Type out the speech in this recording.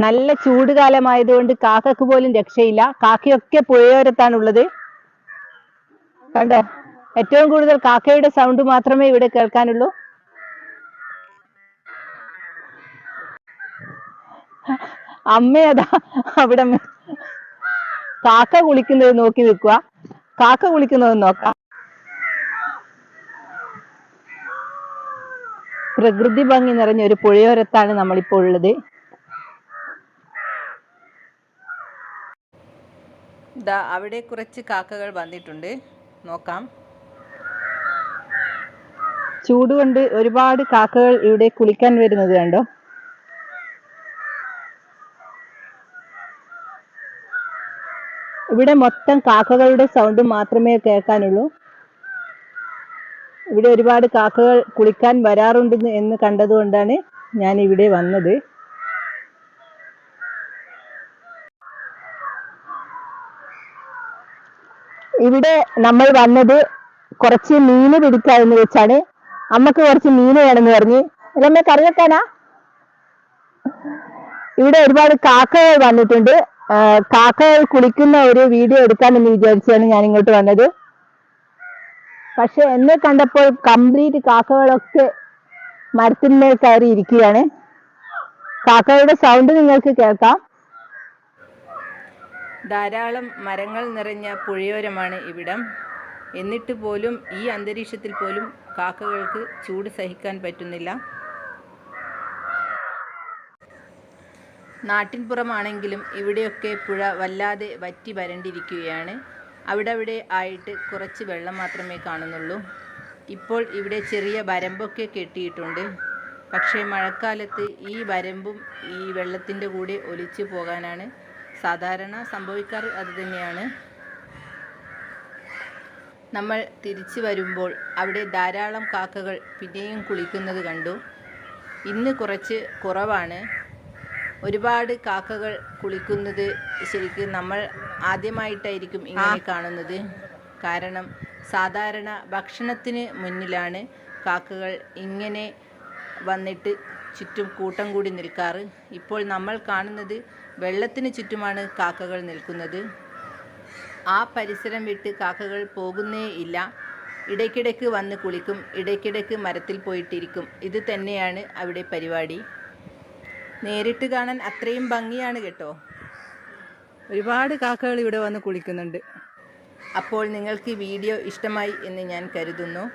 നല്ല ചൂട് കാലമായതുകൊണ്ട് കാക്കക്ക് പോലും രക്ഷയില്ല. കാക്കയൊക്കെ പുഴയോരത്താണുള്ളത്. കണ്ടോ? ഏറ്റവും കൂടുതൽ കാക്കയുടെ സൗണ്ട് മാത്രമേ ഇവിടെ കേൾക്കാനുള്ളൂ. അമ്മയതാ അവിടെ കാക്ക കുളിക്കുന്നത് നോക്കി നിൽക്കുക. കാക്ക കുളിക്കുന്നത് നോക്കാം. പ്രകൃതി ഭംഗി നിറഞ്ഞ ഒരു പുഴയോരത്താണ് നമ്മളിപ്പോൾ ഉള്ളത്. ദാ അവിടെ കുറച്ച് കാക്കകൾ വന്നിട്ടുണ്ട്. നോക്കാം. ചൂട് കൊണ്ട് ഒരുപാട് കാക്കകൾ ഇവിടെ കുളിക്കാൻ വരുന്നത് കണ്ടോ? ഇവിടെ മൊത്തം കാക്കകളുടെ സൗണ്ട് മാത്രമേ കേൾക്കാനുള്ളൂ. ഇവിടെ ഒരുപാട് കാക്കകൾ കുളിക്കാൻ വരാറുണ്ട് എന്ന് കണ്ടതുകൊണ്ടാണ് ഞാൻ ഇവിടെ വന്നത്. ഇവിടെ നമ്മൾ വന്നത് കുറച്ച് മീന് പിടിക്കാമെന്ന് വെച്ചാണ്. അമ്മയ്ക്ക് കുറച്ച് മീന് വേണമെന്ന് പറഞ്ഞ്. അമ്മ കറി വെക്കാനാ? ഇവിടെ ഒരുപാട് കാക്കകൾ വന്നിട്ടുണ്ട്. കാക്കകൾ കുളിക്കുന്ന ഒരു വീഡിയോ എടുക്കാമെന്ന് വിചാരിച്ചാണ് ഞാൻ ഇങ്ങോട്ട് വന്നത്. പക്ഷെ എന്നെ കണ്ടപ്പോൾ കംപ്ലീറ്റ് കാക്കകളൊക്കെ മരത്തിന്മേൽ കയറി ഇരിക്കുകയാണ് കാക്കകളുടെ സൗണ്ട് നിങ്ങൾക്ക് കേൾക്കാം. ധാരാളം മരങ്ങൾ നിറഞ്ഞ പുഴയോരമാണ് ഇവിടം. എന്നിട്ട് പോലും ഈ അന്തരീക്ഷത്തിൽ പോലും കാക്കകൾക്ക് ചൂട് സഹിക്കാൻ പറ്റുന്നില്ല. നാട്ടിൻപുറമാണെങ്കിലും ഇവിടെയൊക്കെ പുഴ വല്ലാതെ വറ്റി വരണ്ടിരിക്കുകയാണ്. അവിടെ അവിടെ ആയിട്ട് കുറച്ച് വെള്ളം മാത്രമേ കാണുന്നുള്ളൂ. ഇപ്പോൾ ഇവിടെ ചെറിയ വരമ്പൊക്കെ കെട്ടിയിട്ടുണ്ട്. പക്ഷേ മഴക്കാലത്ത് ഈ വരമ്പും ഈ വെള്ളത്തിന്റെ കൂടെ ഒലിച്ചു പോകാനാണ് സാധാരണ സംഭവിക്കാറ് അത് തന്നെയാണ്. നമ്മൾ തിരിച്ചു വരുമ്പോൾ അവിടെ ധാരാളം കാക്കകൾ പിന്നെയും കുളിക്കുന്നത് കണ്ടു. ഇന്ന് കുറച്ച് കുറവാണ്. ഒരുപാട് കാക്കകൾ കുളിക്കുന്നത് ശരിക്കും നമ്മൾ ആദ്യമായിട്ടായിരിക്കും ഇങ്ങനെ കാണുന്നത്. കാരണം സാധാരണ ഭക്ഷണത്തിന് മുന്നിലാണ് കാക്കകൾ ഇങ്ങനെ വന്നിട്ട് ചുറ്റും കൂട്ടം കൂടി നിൽക്കാറ്. ഇപ്പോൾ നമ്മൾ കാണുന്നത് വെള്ളത്തിന് ചുറ്റുമാണ് കാക്കകൾ നിൽക്കുന്നത്. ആ പരിസരം വിട്ട് കാക്കകൾ പോകുന്നേ ഇല്ല. ഇടയ്ക്കിടയ്ക്ക് വന്ന് കുളിക്കും ഇടയ്ക്കിടയ്ക്ക് മരത്തിൽ പോയിട്ടിരിക്കും. ഇത് തന്നെയാണ് അവിടെ പരിപാടി. നേരിട്ട് കാണാൻ അത്രയും ഭംഗിയാണ് കേട്ടോ. ഒരുപാട് കാക്കകൾ ഇവിടെ വന്ന് കുളിക്കുന്നുണ്ട്. അപ്പോൾ നിങ്ങൾക്ക് വീഡിയോ ഇഷ്ടമായി എന്ന് ഞാൻ കരുതുന്നു.